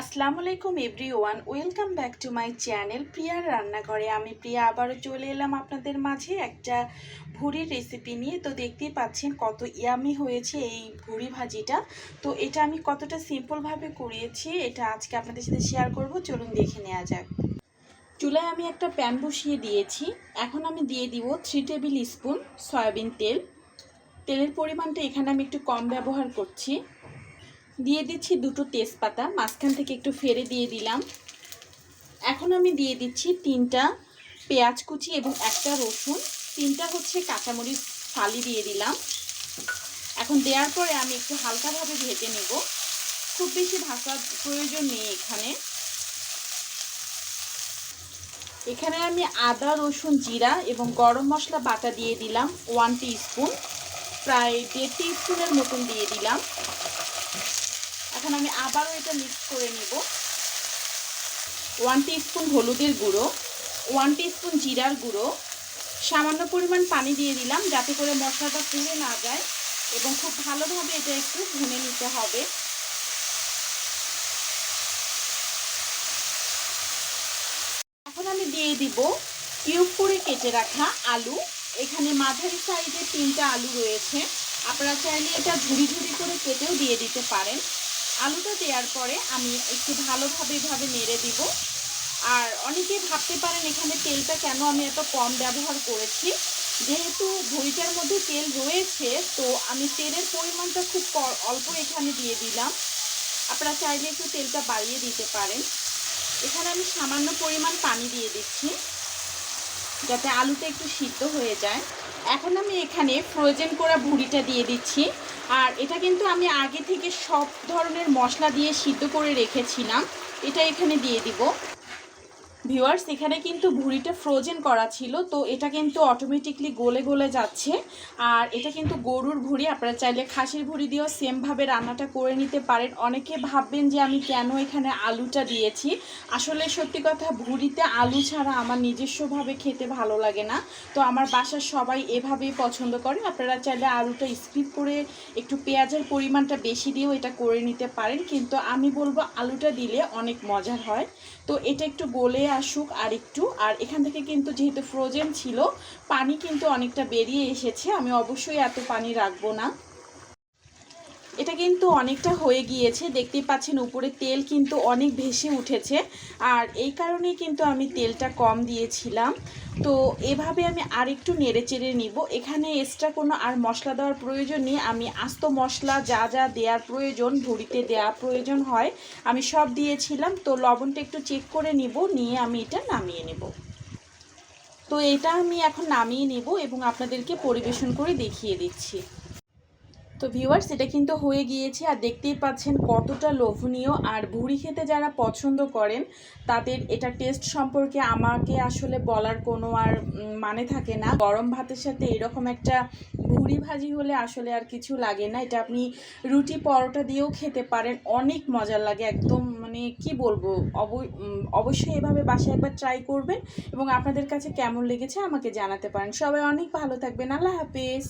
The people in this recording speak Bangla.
আসসালামু আলাইকুম everyone, welcome back to my channel প্রিয়ার রান্নাঘরে। আমি প্রিয়া, আবারও চলে এলাম আপনাদের মাঝে একটা ভুড়ির রেসিপি নিয়ে। তো দেখতেই পাচ্ছেন কত ইয়ামি হয়েছে এই ভুড়ি ভাজিটা। তো এটা আমি কতটা সিম্পলভাবে করিয়েছি এটা আজকে আপনাদের সাথে শেয়ার করব। চলুন দেখে নেওয়া যাক। চুলায় আমি একটা প্যান বসিয়ে দিয়েছি। এখন আমি দিয়ে দিব থ্রি টেবিল স্পুন সয়াবিন তেল। তেলের পরিমাণটা এখানে আমি একটু কম ব্যবহার করছি। দিয়ে দিচ্ছি দুটো তেজপাতা, মাঝখান থেকে একটু ফেরে দিয়ে দিলাম। এখন আমি দিয়ে দিচ্ছি তিনটা পেঁয়াজ কুচি এবং একটা রসুন। তিনটা হচ্ছে কাঁচামরিচ ফালি দিয়ে দিলাম। এখন দেওয়ার পরে আমি একটু হালকাভাবে ভেজে নেব। খুব বেশি ভাসার প্রয়োজন নেই এখানে। এখানে আমি আদা, রসুন, জিরা এবং গরম মশলা বাটা দিয়ে দিলাম ওয়ান স্পুন প্রায় দেড় স্পুনের মতন দিয়ে দিলাম। এখন আমি আবারও এটা মিক্স করে নেব। ওয়ান স্পুন হলুদের গুঁড়ো ওয়ান স্পুন জিরার গুঁড়ো, সামান্য পরিমাণ পানি দিয়ে দিলাম যাতে করে মশলাটা পুড়ে না যায় এবং খুব ভালোভাবে এটা একটু ভুনে নিতে হবে। এখন আমি দিয়ে দিব কিউব করে কেটে রাখা আলু। এখানে মাঝারি সাইজে তিনটা আলু রয়েছে। আপনারা চাইলে এটা ঝুড়ি ঝুড়ি করে কেটেও দিয়ে দিতে পারেন। আলুটা দেওয়ার পরে আমি একটু ভালোভাবে এভাবে নেড়ে দিব। আর অনেকে ভাবতে পারেন এখানে তেলটা কেন আমি এত কম ব্যবহার করেছি। যেহেতু ভুড়িটার মধ্যে তেল রয়েছে, তো আমি তেলের পরিমাণটা খুব অল্প এখানে দিয়ে দিলাম। আপনারা চাইলে একটু তেলটা বাড়িয়ে দিতে পারেন। এখানে আমি সামান্য পরিমাণ পানি দিয়ে দিচ্ছি। যাতে আলুটা একটু সিদ্ধ হয়ে যায়। এখন আমি এখানে ফ্রোজেন করা ভুড়িটা দিয়ে দিচ্ছি। আর এটা কিন্তু আমি আগে থেকে সব ধরনের মশলা দিয়ে সিদ্ধ করে রেখেছিলাম। এটা এখানে দিয়ে দিব। ভিউয়ার্স, এখানে কিন্তু ভুড়িটা ফ্রোজেন করা ছিল, তো এটা কিন্তু অটোমেটিকলি গলে গলে যাচ্ছে। আর এটা কিন্তু গরুর ভুড়ি, আপনারা চাইলে খাসির ভুড়ি দিয়েও সেমভাবে রান্নাটা করে নিতে পারেন। অনেকে ভাববেন যে আমি কেন এখানে আলুটা দিয়েছি। আসলে সত্যি কথা, ভুড়িতে আলু ছাড়া আমার নিজস্বভাবে খেতে ভালো লাগে না। তো আমার বাসার সবাই এভাবেই পছন্দ করে। আপনারা চাইলে আলুটা স্কিপ করে একটু পেঁয়াজের পরিমাণটা বেশি দিয়েও এটা করে নিতে পারেন। কিন্তু আমি বলব, আলুটা দিলে অনেক মজার হয়। তো এটা একটু গলে আসুক আর একটু। আর এখান থেকে কিন্তু যেহেতু ফ্রোজেন ছিল, পানি কিন্তু অনেকটা বেরিয়ে এসেছে, আমি অবশ্যই এত পানি রাখব না। এটা কিন্তু অনেকটা হয়ে গিয়েছে। দেখতেই পাচ্ছেন উপরে তেল কিন্তু অনেক ভেসে উঠেছে। আর এই কারণেই কিন্তু আমি তেলটা কম দিয়েছিলাম। তো এভাবে আমি আরেকটু নেড়ে চেড়ে নিব। এখানে এক্সট্রা কোনো আর মশলা দেওয়ার প্রয়োজন নেই। আমি আস্ত মশলা যা যা দেওয়ার প্রয়োজন, ভুড়িতে দেওয়া প্রয়োজন হয়, আমি সব দিয়েছিলাম। তো লবণটা একটু চেক করে নিব, নিয়ে আমি এটা নামিয়ে নেব। তো এটা আমি এখন নামিয়ে নেব এবং আপনাদেরকে পরিবেশন করে দেখিয়ে দিচ্ছি। তো ভিউয়ার্স এটা কিন্তু হয়ে গিয়েছে আর দেখতেই পাচ্ছেন কতটা লোভনীয়। আর ভুড়ি খেতে যারা পছন্দ করেন, তাদের এটা টেস্ট সম্পর্কে আমাকে আসলে বলার কোনো আর মানে থাকে না। গরম ভাতের সাথে এরকম একটা ভুড়ি ভাজি হলে আসলে আর কিছু লাগে না। এটা আপনি রুটি পরোটা দিয়েও খেতে পারেন, অনেক মজার লাগে। একদম মানে কি বলব, অব অবশ্যই এভাবে বাসায় একবার ট্রাই করবেন এবং আপনাদের কাছে কেমন লেগেছে আমাকে জানাতে পারেন। সবাই অনেক ভালো থাকবেন। আল্লাহ হাফেজ।